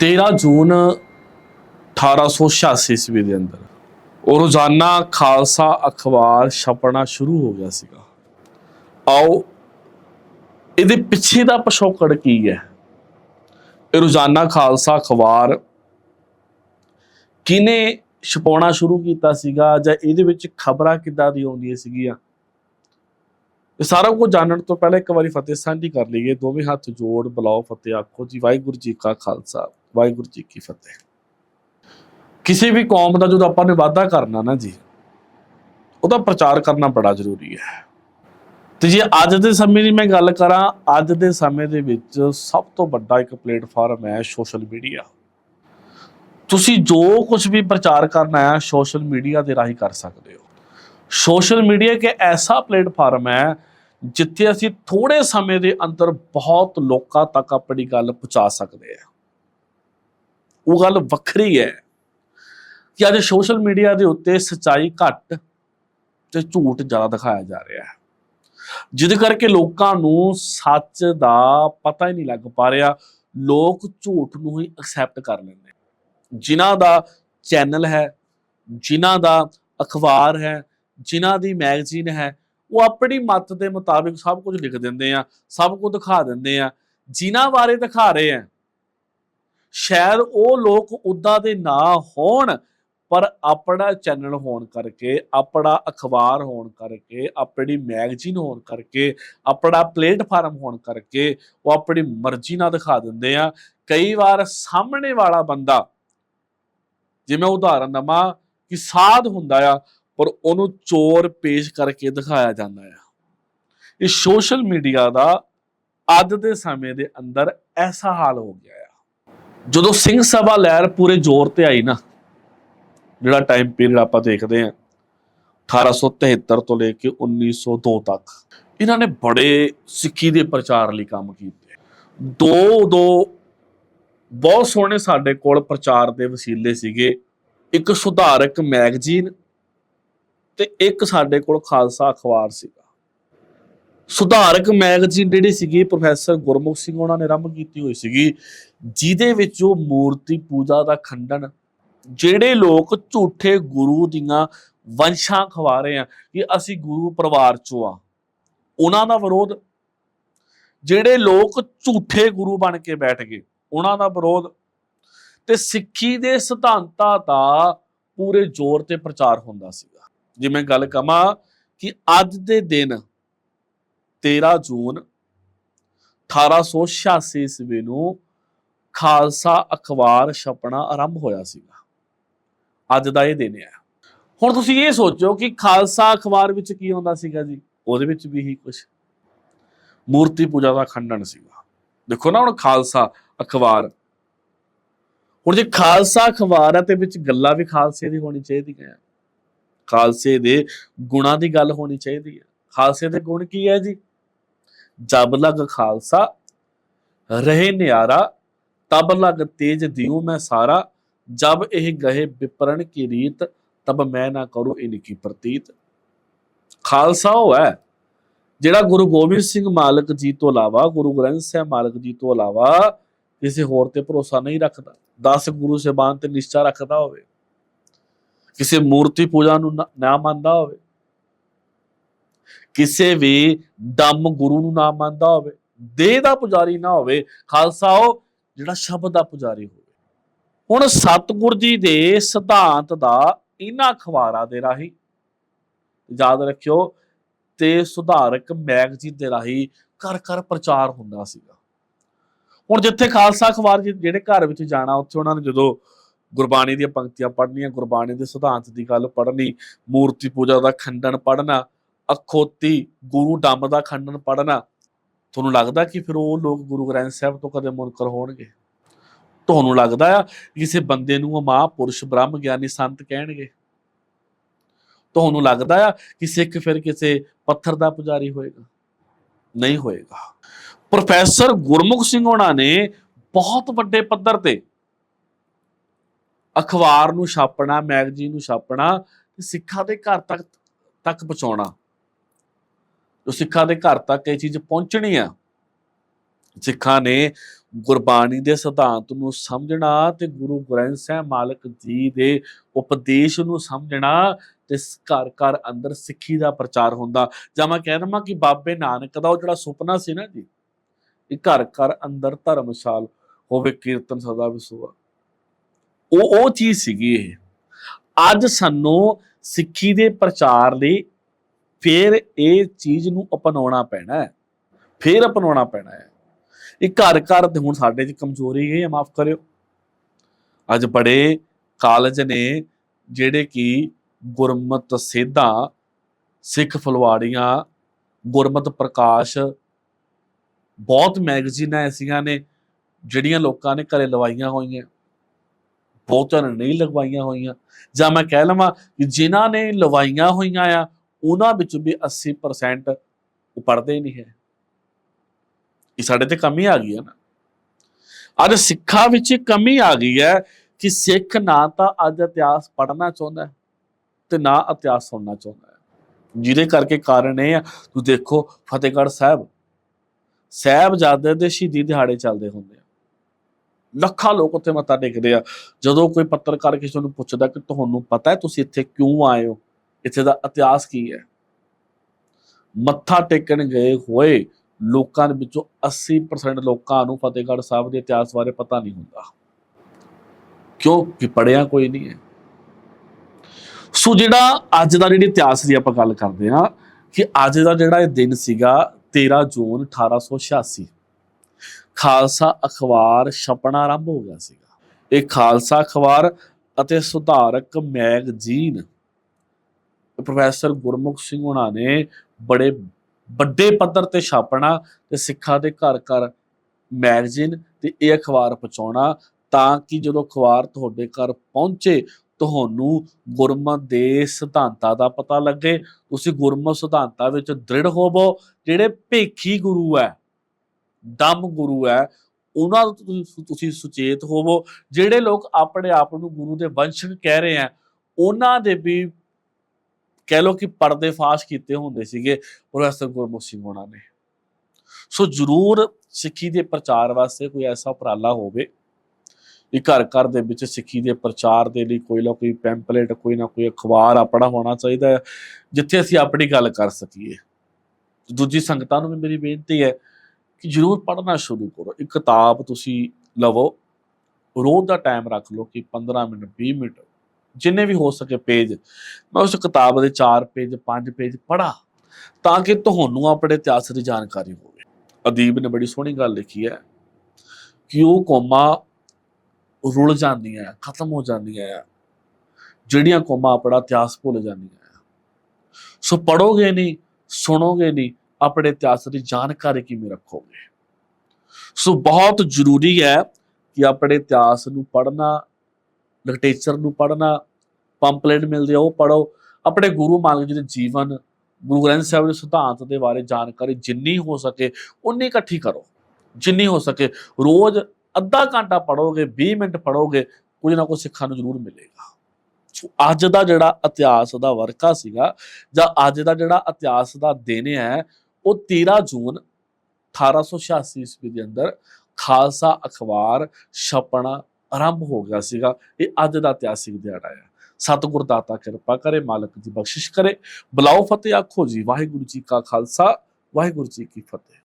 13 ਜੂਨ 1886 ਈਸਵੀ ਦੇ ਅੰਦਰ ਉਹ ਰੋਜ਼ਾਨਾ ਖਾਲਸਾ ਅਖਬਾਰ ਛਪਣਾ ਸ਼ੁਰੂ ਹੋ ਗਿਆ ਸੀਗਾ। ਆਓ, ਇਹਦੇ ਪਿੱਛੇ ਦਾ ਪਿਛੋਕੜ ਕੀ ਹੈ? ਇਹ ਰੋਜ਼ਾਨਾ ਖਾਲਸਾ ਅਖਬਾਰ ਕਿਨੇ ਛਪਾਉਣਾ ਸ਼ੁਰੂ ਕੀਤਾ ਸੀਗਾ ਜਾਂ ਇਹਦੇ ਵਿੱਚ ਖਬਰਾਂ ਕਿੱਦਾਂ ਦੀ ਆਉਂਦੀਆਂ ਸੀਗੀਆਂ? ਇਹ ਸਾਰਾ ਕੁਝ ਜਾਣਨ ਤੋਂ ਪਹਿਲਾਂ ਇੱਕ ਵਾਰੀ ਫਤਿਹ ਸਾਂਝੀ ਕਰ ਲਈਏ। ਦੋਵੇਂ ਹੱਥ ਜੋੜ, ਬੁਲਾਓ ਫਤਿਹ ਆਖੋ ਜੀ। ਵਾਹਿਗੁਰੂ ਜੀ ਕਾ ਖਾਲਸਾ। ਵਾਹਿਗੁਰੂ ਜੀ ਕੀ ਫਤਿਹ। ਕਿਸੇ ਵੀ ਕੌਮ ਦਾ ਜਦੋਂ ਆਪਾਂ ਨੇ ਵਾਅਦਾ ਕਰਨਾ ਨਾ ਜੀ, ਉਹਦਾ ਪ੍ਰਚਾਰ ਕਰਨਾ ਬੜਾ ਜ਼ਰੂਰੀ ਹੈ। ਤੇ ਜੇ ਅੱਜ ਦੇ ਸਮੇਂ ਦੀ ਮੈਂ ਗੱਲ ਕਰਾਂ, ਅੱਜ ਦੇ ਸਮੇਂ ਦੇ ਵਿੱਚ ਸਭ ਤੋਂ ਵੱਡਾ ਇੱਕ ਪਲੇਟਫਾਰਮ ਹੈ ਸੋਸ਼ਲ ਮੀਡੀਆ। ਤੁਸੀਂ ਜੋ ਕੁਝ ਵੀ ਪ੍ਰਚਾਰ ਕਰਨਾ ਹੈ, ਸੋਸ਼ਲ ਮੀਡੀਆ ਦੇ ਰਾਹੀਂ ਕਰ ਸਕਦੇ ਹੋ। ਸੋਸ਼ਲ ਮੀਡੀਆ ਇੱਕ ਐਸਾ ਪਲੇਟਫਾਰਮ ਹੈ, ਜਿੱਥੇ ਅਸੀਂ ਥੋੜੇ ਸਮੇਂ ਦੇ ਅੰਦਰ ਬਹੁਤ ਲੋਕਾਂ ਤੱਕ ਆਪਣੀ ਗੱਲ ਪਹੁੰਚਾ ਸਕਦੇ ਹਾਂ। ਉਹ ਗੱਲ ਵੱਖਰੀ ਹੈ ਕਿ ਅੱਜ ਸੋਸ਼ਲ ਮੀਡੀਆ ਦੇ ਉੱਤੇ ਸਚਾਈ ਘੱਟ ਤੇ ਝੂਠ ਜ਼ਿਆਦਾ ਦਿਖਾਇਆ ਜਾ ਰਿਹਾ ਹੈ। ਜਿਹਦੇ ਕਰਕੇ ਲੋਕਾਂ ਨੂੰ ਸੱਚ ਦਾ ਪਤਾ ਹੀ ਨਹੀਂ ਲੱਗ ਪਾ ਰਿਹਾ। ਲੋਕ ਝੂਠ ਨੂੰ ਹੀ ਐਕਸੈਪਟ ਕਰ ਲੈਂਦੇ ਜਿਨ੍ਹਾਂ ਦਾ ਚੈਨਲ ਹੈ, ਜਿਨ੍ਹਾਂ ਦਾ ਅਖਬਾਰ ਹੈ, ਜਿਨ੍ਹਾਂ ਦੀ ਮੈਗਜ਼ੀਨ ਹੈ, ਉਹ ਆਪਣੀ ਮਤ ਦੇ ਮੁਤਾਬਿਕ ਸਭ ਕੁਝ ਲਿਖ ਦਿੰਦੇ ਆ, ਸਭ ਕੁਝ ਦਿਖਾ ਦਿੰਦੇ ਆ। ਜਿਨ੍ਹਾਂ ਬਾਰੇ ਦਿਖਾ ਰਹੇ ਆ ਸ਼ਾਇਦ ਉਹ ਲੋਕ ਉਦਾਂ ਦੇ ਨਾ ਹੋਣ, ਪਰ ਆਪਣਾ ਚੈਨਲ ਹੋਣ ਕਰਕੇ, ਆਪਣਾ ਅਖਬਾਰ ਹੋਣ ਕਰਕੇ, ਆਪਣੀ ਮੈਗਜ਼ੀਨ ਹੋਣ ਕਰਕੇ, ਆਪਣਾ ਪਲੇਟਫਾਰਮ ਹੋਣ ਕਰਕੇ ਉਹ ਆਪਣੀ ਮਰਜ਼ੀ ਨਾਲ ਦਿਖਾ ਦਿੰਦੇ ਆ। ਕਈ ਵਾਰ ਸਾਹਮਣੇ ਵਾਲਾ ਬੰਦਾ ਜਿਵੇਂ ਉਦਾਹਰਨ ਦਵਾਂ ਕਿ ਸਾਧ ਹੁੰਦਾ ਆ, ਪਰ ਉਹਨੂੰ ਚੋਰ ਪੇਸ਼ ਕਰਕੇ ਦਿਖਾਇਆ ਜਾਂਦਾ ਆ। ਇਹ ਸੋਸ਼ਲ ਮੀਡੀਆ ਦਾ ਅੱਜ ਦੇ ਸਮੇਂ ਦੇ ਅੰਦਰ ਐਸਾ ਹਾਲ ਹੋ ਗਿਆ ਆ। ਜਦੋਂ ਸਿੰਘ ਸਭਾ ਲਹਿਰ ਪੂਰੇ ਜ਼ੋਰ ਤੇ ਆਈ ਨਾ, ਜਿਹੜਾ ਟਾਈਮ ਪੀਰੀਅਡ ਆਪਾਂ ਦੇਖਦੇ ਆ 1873 ਤੋਂ ਲੈ ਕੇ 1902 ਤੱਕ, ਇਹਨਾਂ ਨੇ ਬੜੇ ਸਿੱਖੀ ਦੇ ਪ੍ਰਚਾਰ ਲਈ ਕੰਮ ਕੀਤੇ। ਦੋ ਦੋ ਬਹੁਤ ਸੋਹਣੇ ਸਾਡੇ ਕੋਲ ਪ੍ਰਚਾਰ ਦੇ ਵਸੀਲੇ ਸੀਗੇ। ਇੱਕ ਸੁਧਾਰਕ ਮੈਗਜ਼ੀਨ ਤੇ ਇੱਕ ਸਾਡੇ ਕੋਲ ਖਾਲਸਾ ਅਖਬਾਰ ਸੀਗਾ। ਸੁਧਾਰਕ ਮੈਗਜ਼ੀਨ ਜਿਹੜੀ ਸੀਗੀ, ਪ੍ਰੋਫੈਸਰ ਗੁਰਮੁਖ ਸਿੰਘ ਉਹਨਾਂ ਨੇ ਆਰੰਭ ਕੀਤੀ ਹੋਈ ਸੀਗੀ, ਜਿਹਦੇ ਵਿੱਚ ਉਹ ਮੂਰਤੀ ਪੂਜਾ ਦਾ ਖੰਡਨ, ਜਿਹੜੇ ਲੋਕ ਝੂਠੇ ਗੁਰੂ ਦੀਆਂ ਵੰਸ਼ਾਂ ਖਵਾ ਰਹੇ ਆ, ਕਿ ਅਸੀਂ ਗੁਰੂ ਪਰਿਵਾਰ ਚੋਂ ਆ, ਉਹਨਾਂ ਦਾ ਵਿਰੋਧ। ਜਿਹੜੇ ਲੋਕ ਝੂਠੇ ਗੁਰੂ ਬਣ ਕੇ ਬੈਠ ਗਏ, ਉਹਨਾਂ ਦਾ ਵਿਰੋਧ। ਤੇ ਸਿੱਖੀ ਦੇ ਸਿਧਾਂਤਾਂ ਦਾ ਪੂਰੇ ਜ਼ੋਰ ਤੇ ਪ੍ਰਚਾਰ ਹੁੰਦਾ ਸੀਗਾ। ਜਿਵੇਂ ਗੱਲ ਕਮਾ ਕਿ ਅੱਜ ਦੇ ਦਿਨ 13 ਜੂਨ 1886 ਈਸਵੀ ਨੂੰ ਖਾਲਸਾ ਅਖਬਾਰ ਛਪਣਾ ਆਰੰਭ ਹੋਇਆ ਸੀਗਾ। ਅੱਜ ਦਾ ਇਹ ਦਿਨ ਹੈ। ਹੁਣ ਤੁਸੀਂ ਇਹ ਸੋਚੋ ਕਿ ਖਾਲਸਾ ਅਖਬਾਰ ਵਿੱਚ ਕੀ ਹੁੰਦਾ ਸੀਗਾ ਜੀ? ਉਹਦੇ ਵਿੱਚ ਵੀ ਹੀ ਕੁਝ ਮੂਰਤੀ ਪੂਜਾ ਦਾ ਖੰਡਨ ਸੀਗਾ। ਦੇਖੋ ਨਾ ਹੁਣ ਖਾਲਸਾ ਅਖਬਾਰ। ਹੁਣ ਜੇ ਖਾਲਸਾ ਅਖਬਾਰ ਹੈ ਤੇ ਵਿੱਚ ਗੱਲਾਂ ਵੀ ਖਾਲਸੇ ਦੀ ਹੋਣੀ ਚਾਹੀਦੀਆਂ ਹੈ। ਖਾਲਸੇ ਦੇ ਗੁਣਾਂ ਦੀ ਗੱਲ ਹੋਣੀ ਚਾਹੀਦੀ ਹੈ। ਖਾਲਸੇ ਦੇ ਗੁਣ ਕੀ ਹੈ ਜੀ? ਜਬ ਲਗ ਖਾਲਸਾ, ਰਹੇ ਨਿਆਰਾ, ਤਬ ਲਗ ਤੇਜ ਦਿਉ ਮੈਂ ਸਾਰਾ, ਜਬ ਇਹ ਗਏ ਵਿਪਰਨ ਕੀ ਰੀਤ, ਤਬ ਮੈਂ ਨਾ ਕਰੂ ਇਨਕੀ ਪ੍ਰਤੀਤ। ਖਾਲਸਾ ਉਹ ਹੈ ਜਿਹੜਾ ਗੁਰੂ ਗੋਬਿੰਦ ਸਿੰਘ ਮਾਲਕ ਜੀ ਤੋਂ ਇਲਾਵਾ, ਗੁਰੂ ਗ੍ਰੰਥ ਸਾਹਿਬ ਮਾਲਕ ਜੀ ਤੋਂ ਇਲਾਵਾ ਕਿਸੇ ਹੋਰ ਤੇ ਭਰੋਸਾ ਨਹੀਂ ਰੱਖਦਾ। 10 ਗੁਰੂ ਸਾਹਿਬਾਨ ਤੇ ਨਿਸ਼ਚਾ ਰੱਖਦਾ ਹੋਵੇ। ਕਿਸੇ ਮੂਰਤੀ ਪੂਜਾ ਨੂੰ ਨਾ ਮੰਨਦਾ ਹੋਵੇ। ਕਿਸੇ ਵੀ ਦਮ ਗੁਰੂ ਨੂੰ ਨਾ ਮੰਨਦਾ ਹੋਵੇ, ਦੇਹ ਦਾ ਪੁਜਾਰੀ ਨਾ ਹੋਵੇ, ਖਾਲਸਾ ਉਹ ਜਿਹੜਾ ਸ਼ਬਦ ਦਾ ਪੁਜਾਰੀ ਹੋਵੇ। ਹੁਣ ਸਤਿਗੁਰ ਜੀ ਦੇ ਸਿਧਾਂਤ ਦਾ ਇਹਨਾਂ ਅਖਬਾਰਾਂ ਦੇ ਰਾਹੀਂ, ਯਾਦ ਰੱਖਿਓ, ਤੇ ਸੁਧਾਰਕ ਮੈਗਜ਼ੀਨ ਦੇ ਰਾਹੀਂ ਘਰ ਘਰ ਪ੍ਰਚਾਰ ਹੁੰਦਾ ਸੀਗਾ। ਹੁਣ ਜਿੱਥੇ ਖਾਲਸਾ ਅਖਬਾਰ ਜਿਹੜੇ ਘਰ ਵਿੱਚ ਜਾਣਾ, ਉੱਥੇ ਉਹਨਾਂ ਨੇ ਜਦੋਂ ਗੁਰਬਾਣੀ ਦੀਆਂ ਪੰਕਤੀਆਂ ਪੜ੍ਹਨੀਆਂ, ਗੁਰਬਾਣੀ ਦੇ ਸਿਧਾਂਤ ਦੀ ਗੱਲ ਪੜ੍ਹਨੀ, ਮੂਰਤੀ ਪੂਜਾ ਦਾ ਖੰਡਨ ਪੜ੍ਹਨਾ ਅਖੋਤੀ ਗੁਰੂ ਡੰਮ ਦਾ ਖੰਡਨ ਪੜ੍ਹਨਾ, ਤੁਹਾਨੂੰ ਲੱਗਦਾ ਕਿ ਫਿਰ ਉਹ ਲੋਕ ਗੁਰੂ ਗ੍ਰੰਥ ਸਾਹਿਬ ਤੋਂ ਕਦੇ ਮੁਨਕਰ ਹੋਣਗੇ? ਤੁਹਾਨੂੰ ਲੱਗਦਾ ਆ ਕਿਸੇ ਬੰਦੇ ਨੂੰ ਉਹ ਮਹਾਂਪੁਰਸ਼ ਬ੍ਰਹਮ ਗਿਆਨੀ ਸੰਤ ਕਹਿਣਗੇ? ਤੁਹਾਨੂੰ ਲੱਗਦਾ ਆ ਕਿ ਸਿੱਖ ਫਿਰ ਕਿਸੇ ਪੱਥਰ ਦਾ ਪੁਜਾਰੀ ਹੋਏਗਾ? ਨਹੀਂ ਹੋਏਗਾ। ਪ੍ਰੋਫੈਸਰ ਗੁਰਮੁਖ ਸਿੰਘ ਹੋਣਾ ਨੇ ਬਹੁਤ ਵੱਡੇ ਪੱਧਰ ਤੇ ਅਖਬਾਰ ਨੂੰ ਛਾਪਣਾ, ਮੈਗਜ਼ੀਨ ਨੂੰ ਛਾਪਣਾ ਤੇ ਸਿੱਖਾਂ ਦੇ ਘਰ ਤੱਕ ਤੱਕ ਪਹੁੰਚਾਉਣਾ। ਜੋ ਸਿੱਖਾਂ ਦੇ ਘਰ ਤੱਕ ਇਹ ਚੀਜ਼ ਪਹੁੰਚਣੀ ਆ। ਸਿੱਖਾਂ ਨੇ ਗੁਰਬਾਣੀ ਦੇ ਸਿਧਾਂਤ ਨੂੰ ਸਮਝਣਾ ਤੇ ਗੁਰੂ ਗ੍ਰੰਥ ਸਾਹਿਬ ਮਾਲਕ ਜੀ ਦੇ ਉਪਦੇਸ਼ ਨੂੰ ਸਮਝਣਾ ਤੇ ਘਰ ਘਰ ਅੰਦਰ ਸਿੱਖੀ ਦਾ ਪ੍ਰਚਾਰ ਹੁੰਦਾ। ਜਾਂ ਮੈਂ ਕਹਿ ਦਵਾਂ ਕਿ ਬਾਬੇ ਨਾਨਕ ਦਾ ਉਹ ਜਿਹੜਾ ਸੁਪਨਾ ਸੀ ਨਾ ਜੀ, ਇਹ ਘਰ ਘਰ ਅੰਦਰ ਧਰਮਸ਼ਾਲ ਹੋਵੇ, ਕੀਰਤਨ ਸਦਾ ਵਿਸਵਾ ਉਹ ਉਹ ਚੀਜ਼ ਸੀਗੀ ਇਹ। ਅੱਜ ਸਾਨੂੰ ਸਿੱਖੀ ਦੇ ਪ੍ਰਚਾਰ ਲਈ ਫਿਰ ਇਹ ਚੀਜ਼ ਨੂੰ ਅਪਣਾਉਣਾ ਪੈਣਾ ਹੈ। ਫਿਰ ਅਪਣਾਉਣਾ ਪੈਣਾ ਹੈ। ਇਹ ਘਰ ਘਰ ਤੇ ਹੁਣ ਸਾਡੇ 'ਚ ਕਮਜ਼ੋਰੀ ਹੈ ਮਾਫ ਕਰਿਓ। ਅੱਜ ਬੜੇ ਕਾਲਜ ਨੇ ਜਿਹੜੇ ਕਿ ਗੁਰਮਤ ਸੇਧਾਂ ਸਿੱਖ ਫਲਵਾੜੀਆਂ, ਗੁਰਮਤ ਪ੍ਰਕਾਸ਼ ਬਹੁਤ ਮੈਗਜ਼ੀਨਾਂ ਐਸੀਆਂ ਨੇ ਜਿਹੜੀਆਂ ਲੋਕਾਂ ਨੇ ਘਰੇ ਲਵਾਈਆਂ ਹੋਈਆਂ। ਬਹੁਤਿਆਂ ਨੇ ਨਹੀਂ ਲਗਵਾਈਆਂ ਹੋਈਆਂ। ਜਾਂ ਮੈਂ ਕਹਿ ਲਵਾਂ ਕਿ ਜਿਨ੍ਹਾਂ ਨੇ ਲਵਾਈਆਂ ਹੋਈਆਂ ਆ ਉਹਨਾਂ ਵਿੱਚ ਵੀ 80% ਉਹ ਪੜ੍ਹਦੇ ਹੀ ਨਹੀਂ ਹੈ। ਇਹ ਸਾਡੇ ਤੇ ਕਮੀ ਆ ਗਈ ਹੈ ਨਾ। ਅੱਜ ਸਿੱਖਾਂ ਵਿੱਚ ਕਮੀ ਆ ਗਈ ਹੈ ਕਿ ਸਿੱਖ ਨਾ ਤਾਂ ਅੱਜ ਇਤਿਹਾਸ ਪੜ੍ਹਨਾ ਚਾਹੁੰਦਾ ਹੈ ਤੇ ਨਾ ਇਤਿਹਾਸ ਸੁਣਨਾ ਚਾਹੁੰਦਾ ਹੈ। ਜਿਹਦੇ ਕਰਕੇ ਕਾਰਨ ਇਹ ਆ ਤੁਸੀਂ ਦੇਖੋ ਫਤਿਹਗੜ੍ਹ ਸਾਹਿਬ। ਸਾਹਿਬਜ਼ਾਦੇ ਦੇ ਸ਼ਹੀਦੀ ਦਿਹਾੜੇ ਚੱਲਦੇ ਹੁੰਦੇ ਆ। ਲੱਖਾਂ ਲੋਕ ਉੱਥੇ ਮੱਥਾ ਟੇਕਦੇ ਆ। ਜਦੋਂ ਕੋਈ ਪੱਤਰਕਾਰ ਕਿਸੇ ਨੂੰ ਪੁੱਛਦਾ ਕਿ ਤੁਹਾਨੂੰ ਪਤਾ ਹੈ ਤੁਸੀਂ ਇੱਥੇ ਕਿਉਂ ਆਏ ਹੋ? ਇੱਥੇ ਦਾ ਇਤਿਹਾਸ ਕੀ ਹੈ? ਮੱਥਾ ਟੇਕਣ ਗਏ ਹੋਏ ਲੋਕਾਂ ਦੇ ਵਿੱਚੋਂ 80% ਲੋਕਾਂ ਨੂੰ ਫਤਿਹਗੜ੍ਹ ਸਾਹਿਬ ਦੇ ਇਤਿਹਾਸ ਬਾਰੇ ਪਤਾ ਨਹੀਂ ਹੁੰਦਾ। ਕਿਉਂ? ਕਿ ਪੜਿਆ ਕੋਈ ਨਹੀਂ ਹੈ। ਸੋ ਜਿਹੜਾ ਅੱਜ ਦਾ ਜਿਹੜੀ ਇਤਿਹਾਸ ਦੀ ਆਪਾਂ ਗੱਲ ਕਰਦੇ ਹਾਂ ਕਿ ਅੱਜ ਦਾ ਜਿਹੜਾ ਇਹ ਦਿਨ ਸੀਗਾ 13 ਜੂਨ 1886 ਖਾਲਸਾ ਅਖਬਾਰ ਛਪਣਾ ਆਰੰਭ ਹੋ ਗਿਆ ਸੀਗਾ। ਇਹ ਖਾਲਸਾ ਅਖਬਾਰ ਅਤੇ ਸੁਧਾਰਕ ਮੈਗਜ਼ੀਨ ਪ੍ਰੋਫੈਸਰ ਗੁਰਮੁਖ ਸਿੰਘ ਹੁਣਾਂ ਨੇ ਬੜੇ ਵੱਡੇ ਪੱਧਰ ਤੇ ਛਾਪਣਾ ਤੇ ਸਿੱਖਾਂ ਦੇ ਘਰ ਘਰ ਮੈਗਜ਼ੀਨ ਤੇ ਇਹ ਅਖਬਾਰ ਪਹੁੰਚਾਉਣਾ ਤਾਂ ਕਿ ਜਦੋਂ ਅਖਬਾਰ ਤੁਹਾਡੇ ਘਰ ਪਹੁੰਚੇ, ਤੁਹਾਨੂੰ ਗੁਰਮਤ ਦੇ ਸਿਧਾਂਤਾਂ ਦਾ ਪਤਾ ਲੱਗੇ। ਤੁਸੀਂ ਗੁਰਮਤ ਸਿਧਾਂਤਾਂ ਵਿੱਚ ਦ੍ਰਿੜ ਹੋਵੋ। ਜਿਹੜੇ ਭੇਖੀ ਗੁਰੂ ਹੈ, ਦਮ ਗੁਰੂ ਹੈ, ਉਹਨਾਂ ਤੋਂ ਤੁਸੀਂ- ਸੁਚੇਤ ਹੋਵੋ। ਜਿਹੜੇ ਲੋਕ ਆਪਣੇ ਆਪ ਨੂੰ ਗੁਰੂ ਦੇ ਵੰਸ਼ਕ ਕਹਿ ਰਹੇ ਆ ਉਹਨਾਂ ਦੇ ਵੀ ਕਹਿ ਲੋ ਕਿ ਪਰਦੇ ਫਾਸ਼ ਕੀਤੇ ਹੁੰਦੇ ਸੀਗੇ ਪ੍ਰੋਫੈਸਰ ਗੁਰਮੁਖ ਸਿੰਘ ਹੋਣਾ ਨੇ ਸੋ ਜਰੂਰ ਸਿੱਖੀ ਦੇ ਪ੍ਰਚਾਰ ਵਾਸਤੇ ਕੋਈ ਐਸਾ ਉਪਰਾਲਾ ਹੋਵੇ ਇਹ ਘਰ ਘਰ ਦੇ ਵਿੱਚ ਸਿੱਖੀ ਦੇ ਪ੍ਰਚਾਰ ਦੇ ਲਈ ਕੋਈ ਨਾ ਕੋਈ ਪੈਂਪਲੇਟ, ਕੋਈ ਨਾ ਕੋਈ ਅਖਬਾਰ ਆਪਣਾ ਹੋਣਾ ਚਾਹੀਦਾ ਹੈ, ਜਿੱਥੇ ਅਸੀਂ ਆਪਣੀ ਗੱਲ ਕਰ ਸਕੀਏ। ਦੂਜੀ ਸੰਗਤਾਂ ਨੂੰ ਵੀ ਮੇਰੀ ਬੇਨਤੀ ਹੈ ਕਿ ਜਰੂਰ ਪੜ੍ਹਨਾ ਸ਼ੁਰੂ ਕਰੋ। ਇੱਕ ਕਿਤਾਬ ਤੁਸੀਂ ਲਵੋ, ਰੋਜ਼ ਦਾ ਟਾਈਮ ਰੱਖ ਲਓ ਕਿ 15 ਮਿੰਟ 20 ਮਿੰਟ ਜਿੰਨੇ ਵੀ ਹੋ ਸਕੇ ਪੇਜ ਮੈਂ ਉਸ ਕਿਤਾਬ ਦੇ 4 ਪੇਜ 5 ਪੇਜ ਪੜ੍ਹਾ ਤਾਂ ਕਿ ਤੁਹਾਨੂੰ ਆਪਣੇ ਇਤਿਹਾਸ ਦੀ ਜਾਣਕਾਰੀ ਹੋਵੇ। ਅਦੀਬ ਨੇ ਬੜੀ ਸੋਹਣੀ ਗੱਲ ਲਿਖੀ ਹੈ ਕਿ ਉਹ ਕੌਮਾਂ ਰੁਲ ਜਾਂਦੀਆਂ ਖਤਮ ਹੋ ਜਾਂਦੀਆਂ ਆ ਜਿਹੜੀਆਂ ਕੌਮਾਂ ਆਪਣਾ ਇਤਿਹਾਸ ਭੁੱਲ ਜਾਂਦੀਆਂ ਸੋ ਪੜੋਗੇ ਨਹੀਂ, ਸੁਣੋਗੇ ਨਹੀਂ, ਆਪਣੇ ਇਤਿਹਾਸ ਦੀ ਜਾਣਕਾਰੀ ਕਿਵੇਂ ਰੱਖੋਗੇ? ਸੋ ਬਹੁਤ ਜ਼ਰੂਰੀ ਹੈ ਕਿ ਆਪਣੇ ਇਤਿਹਾਸ ਨੂੰ ਪੜ੍ਹਨਾ ਲਿਟਰੇਚਰ ਨੂੰ ਪੜ੍ਹਨਾ, ਪੰਪਲੇਟ ਮਿਲਦੇ ਆ, ਉਹ ਪੜੋ ਆਪਣੇ ਗੁਰੂ ਮਾਲਕ ਜੀ ਦੇ ਜੀਵਨ, ਗੁਰੂ ਗ੍ਰੰਥ ਸਾਹਿਬ ਦੇ ਸਿਧਾਂਤ ਦੇ ਬਾਰੇ ਜਾਣਕਾਰੀ ਜਿੰਨੀ ਹੋ ਸਕੇ, ਉਨੀ ਇਕੱਠੀ ਕਰੋ। ਜਿੰਨੀ ਹੋ ਸਕੇ, ਰੋਜ਼ ਅੱਧਾ ਘੰਟਾ ਪੜੋਗੇ 20 ਮਿੰਟ ਪੜੋਗੇ ਕੁਝ ਨਾ ਕੁਝ ਸਿੱਖਣ ਨੂੰ ਜ਼ਰੂਰ ਮਿਲੇਗਾ। ਸੋ ਅੱਜ ਦਾ ਜਿਹੜਾ ਇਤਿਹਾਸ ਦਾ ਵਰਕਾ ਸੀਗਾ, ਜਾਂ ਅੱਜ ਦਾ ਜਿਹੜਾ ਇਤਿਹਾਸ ਦਾ ਦਿਨ ਹੈ, ਉਹ 13 ਜੂਨ 1886 ਈਸਵੀ ਦੇ ਅੰਦਰ ਖਾਲਸਾ ਅਖਬਾਰ ਛਪਣਾ ਆਰੰਭ ਹੋ ਗਿਆ ਸੀਗਾ, ਇਹ ਅੱਜ ਦਾ ਇਤਿਹਾਸਿਕ ਦਿਹਾੜਾ ਹੈ। ਸਤਿਗੁਰ ਦਾਤਾ ਕਿਰਪਾ ਕਰੇ, ਮਾਲਕ ਦੀ ਬਖਸ਼ਿਸ਼ ਕਰੇ। ਬੁਲਾਓ ਫਤਿਹ ਆਖੋ ਜੀ, ਵਾਹਿਗੁਰੂ ਜੀ ਕਾ ਖਾਲਸਾ, ਵਾਹਿਗੁਰੂ ਜੀ ਕੀ ਫਤਿਹ।